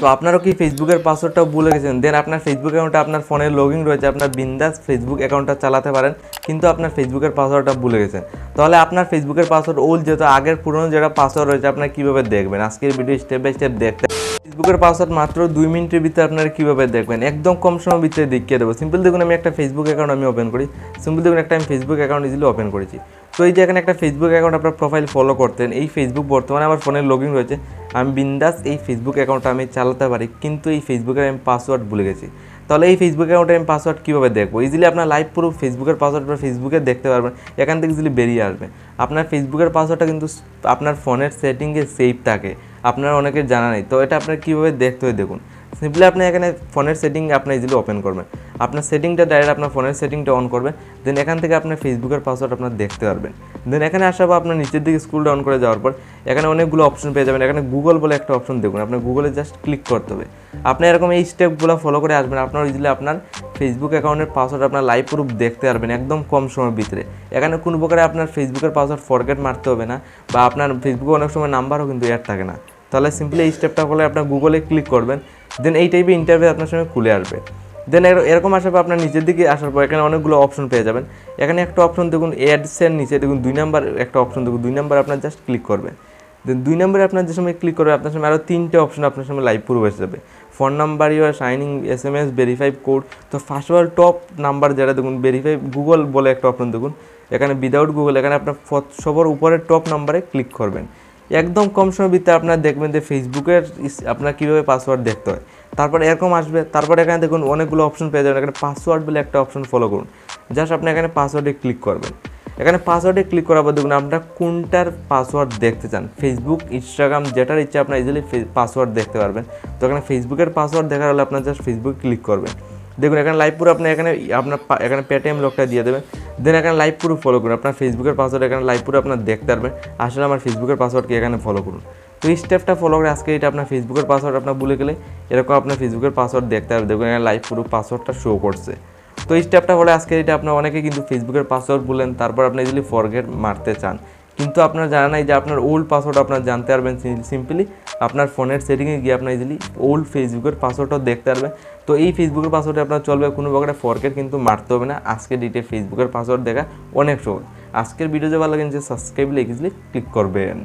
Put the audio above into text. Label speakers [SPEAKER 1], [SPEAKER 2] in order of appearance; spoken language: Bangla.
[SPEAKER 1] তো আপনারও কি ফেসবুকের পাসওয়ার্ডটাও ভুলে গেছেন? দেন আপনার ফেসবুক অ্যাকাউন্টে আপনার ফোনে লগ ইন রয়েছে, আপনার বিন্দাস ফেসবুক অ্যাকাউন্টটা চালাতে পারেন, কিন্তু আপনার ফেসবুকের পাসওয়ার্ডটা ভুলে গেছেন। তাহলে আপনার ফেসবুকের পাসওয়ার্ড ওল্ড যেহেতু আগের পুরনো যেটা পাসওয়ার্ড রয়েছে, আপনার কীভাবে দেখবেন? আজকের ভিডিও স্টেপ বাই স্টেপ দেখতে ফেসবুকের পাসওয়ার্ড মাত্র দুই মিনিটের ভিতরে আপনারা কীভাবে দেখবেন? একদম কম সময়ের ভিতরে দেখিয়ে দেবো। সিম্পল দেখুন, আমি একটা ফেসবুক অ্যাকাউন্ট আমি ওপেন করি। সিম্পল দেখুন, একটা আমি ফেসবুক অ্যাকাউন্ট ইজিলি ওপেন করেছি। তো এই যে এখানে একটা ফেসবুক অ্যাকাউন্ট আপনার প্রোফাইল ফলো করতেন, এই ফেসবুক বর্তমানে আমার ফোনে লগ ইন রয়েছে। আমি বিন্দাস এই ফেসবুক অ্যাকাউন্টটা আমি চালাতে পারি, কিন্তু এই ফেসবুকের আমি পাসওয়ার্ড ভুলে গেছি। তাহলে এই ফেসবুক অ্যাকাউন্টে আমি পাসওয়ার্ড কীভাবে দেখব? ইজিলি আপনার লাইভ পুরো ফেসবুকের পাসওয়ার্ড আপনার ফেসবুকে দেখতে পারবেন, এখান থেকে ইজিলি বেরিয়ে আসবে। আপনার ফেসবুকের পাসওয়ার্ডটা কিন্তু আপনার ফোনের সেটিংয়ে সেভ থাকে, আপনার অনেকের জানা নেই। তো এটা আপনার কীভাবে দেখতে হয় দেখুন। সিম্পলি আপনি এখানে ফোনের সেটিং আপনি ইজিলি ওপেন করবেন। আপনার সেটিংটা ডাইরেক্ট আপনার ফোনের সেটিংটা অন করবেন দেন এখান থেকে আপনার ফেসবুকের পাসওয়ার্ড আপনার দেখতে পারবেন। দেন এখানে আসার পর আপনার নিচের দিকে স্কুল ডাউন করে যাওয়ার পর, এখানে অনেকগুলো অপশন পেয়ে যাবেন। এখানে গুগল বলে একটা অপশন দেখুন। আপনার গুগলে জাস্ট ক্লিক করতে হবে। আপনি এরকম এই স্টেপগুলো ফলো করে আসবেন। আপনার ইজিলি আপনার ফেসবুক অ্যাকাউন্টের পাসওয়ার্ড আপনার লাইভ প্রুফ দেখতে পারবেন একদম কম সময়ের ভিতরে। এখানে কোনো প্রকারে আপনার ফেসবুকের পাসওয়ার্ড ফরগেট মারতে হবে না বা আপনার ফেসবুকে অনেক সময় নাম্বারও কিন্তু অ্যাড থাকে না। তাহলে সিম্পলি এই স্টেপটা করলে আপনার গুগলে ক্লিক করবেন দেন এই টাইপের ইন্টারভিউ আপনার সঙ্গে খুলে আসবে। দেন এরকম আসার পর আপনার নিচের দিকে আসার পর এখানে অনেকগুলো অপশন পেয়ে যাবেন। এখানে একটা অপশন দেখুন অ্যাডসের নিচে দেখুন, দুই নাম্বার একটা অপশন দেখুন, দুই নাম্বার আপনার জাস্ট ক্লিক করবেন। দেন দুই নম্বরে আপনার যে সময় ক্লিক করবে, আপনার সামনে আরও তিনটে অপশন আপনার সামনে লাইভ প্রুফ এসে যাবে। Phone number your signing S M S verify code তো first of all top number যেটা দেখুন ভেরিফাই গুগল বলে একটা অপশন দেখুন। এখানে উইদাউট গুগল এখানে আপনার সবার উপরে টপ নাম্বারে ক্লিক করবেন। একদম কম সময় ভিতরে আপনার দেখবেন যে ফেসবুকের আপনার কীভাবে পাসওয়ার্ড দেখতে হয়। তারপর এরকম আসবে, তারপরে এখানে দেখুন অনেকগুলো অপশন পেয়ে যাবেন। এখানে পাসওয়ার্ড বলে একটা অপশন ফলো করুন। জাস্ট আপনি এখানে পাসওয়ার্ডে ক্লিক করবেন। এখানে পাসওয়ার্ডে ক্লিক করার পর দেখুন আপনারা কোনটার পাসওয়ার্ড দেখতে চান। ফেসবুক ইনস্টাগ্রাম যেটার ইচ্ছা আপনার ইজিলি পাসওয়ার্ড দেখতে পারবেন। তো এখানে ফেসবুকের পাসওয়ার্ড দেখার হলে আপনার জাস্ট ফেসবুক ক্লিক করবেন। দেখুন এখানে লাইভ পুরো আপনি এখানে, আপনার এখানে পেটিএম লোকটা দিয়ে দেবেন। দেন এখানে লাইভ পুরো ফলো করুন। আপনার ফেসবুকের পাসওয়ার্ড এখানে লাইভ পুরো আপনার দেখতে পারবেন। আসলে আমার ফেসবুকের পাসওয়ার্ডকে এখানে ফলো করুন। তো এই স্টেপটা ফলো করে আজকে এটা আপনার ফেসবুকের পাসওয়ার্ড আপনার ভুলে গেলে এরকম আপনার ফেসবুকের পাসওয়ার্ড দেখতে পারবেন। দেখুন, এখানে লাইভ পুরো পাসওয়ার্ডটা শো করছে। তো এই স্টেপটা হলে আজকে এটা আপনার অনেকে কিন্তু ফেসবুকের পাসওয়ার্ড বলেন তারপর আপনি যদি ফরগেট মারতে চান। কিন্তু আপনার জানা নাই যে আপনার ওল্ড পাসওয়ার্ড আপনার জানতে পারবেন সিম্পলি আপনার ফোনের সেটিংয়ে গিয়ে আপনার ইজিলি ওল্ড ফেসবুকের পাসওয়ার্ডটাও দেখতে পারবেন। তো এই ফেসবুকের পাসওয়ার্ডে আপনার চলবে, কোনো প্রকারে ফরকের কিন্তু মারতে হবে না। আজকের ডিটে ফেসবুকের পাসওয়ার্ড দেখা অনেক সহজ। আজকের ভিডিও যে ভালো লাগেন যে সাবস্ক্রাইব লিখে ক্লিক করবেন।